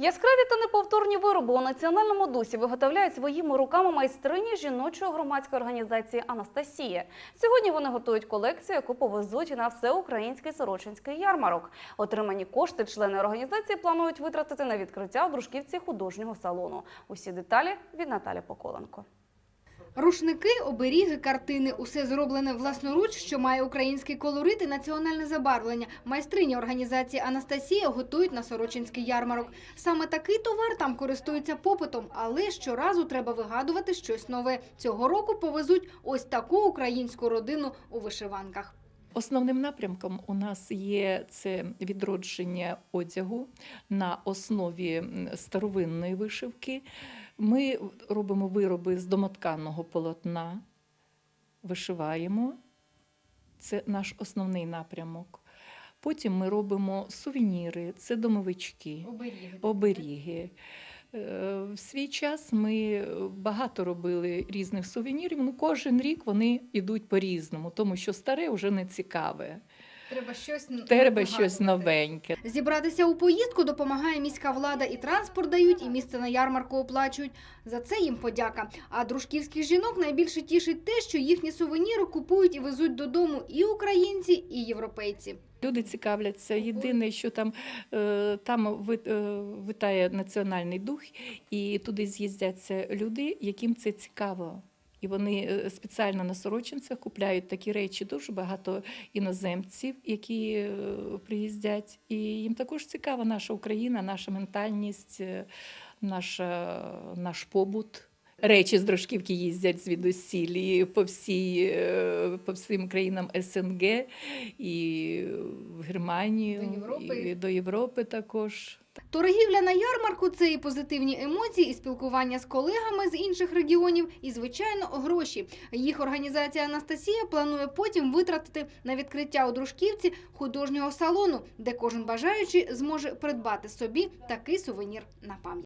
Яскраві та неповторні вироби у національному дусі виготовляють своїми руками майстрині жіночої громадської організації Анастасія. Сьогодні вони готують колекцію, яку повезуть на всеукраїнський сорочинський ярмарок. Отримані кошти члени організації планують витратити на відкриття у дружківці художнього салону. Усі деталі від Наталі Поколенко. Рушники, оберіги, картини – усе зроблене власноруч, що має український колорит і національне забарвлення. Майстрині організації «Анастасія» готують на Сорочинський ярмарок. Саме такий товар там користується попитом, але щоразу треба вигадувати щось нове. Цього року повезуть ось таку українську родину у вишиванках. Основним напрямком у нас є це відродження одягу на основі старовинної вишивки. Ми робимо вироби з домотканого полотна, вишиваємо. Це наш основний напрямок. Потім ми робимо сувеніри, це домовички Оберіги. оберіги. Е, В свій час ми багато робили різних сувенірів. Ну, кожен рік вони йдуть по-різному, тому що старе вже не цікаве. Треба щось Треба щось новеньке. Зібратися у поїздку допомагає міська влада і транспорт дають, і місце на ярмарку оплачують. За це їм подяка. А дружківських жінок найбільше тішить те, що їхні сувеніри купують і везуть додому і українці, і європейці. Люди цікавляться. Єдине, що там, е, там е, витає національний дух, і туди з'їздяться люди, яким це цікаво. І вони е, спеціально на сорочинцях купляють такі речі. Дуже багато іноземців, які е, приїздять. І їм також цікава наша Україна, наша ментальність, е, наша, наш побут. Речі з Дрожківки їздять звідусілі по, всій, по всім країнам СНГ і в Германію, До Європи. і до Європи також. Торгівля на ярмарку це і позитивні емоції, і спілкування з колегами з інших регіонів, і звичайно гроші. Їх організація Анастасія планує потім витратити на відкриття у дружківці художнього салону, де кожен бажаючий зможе придбати собі такий сувенір на пам'ять.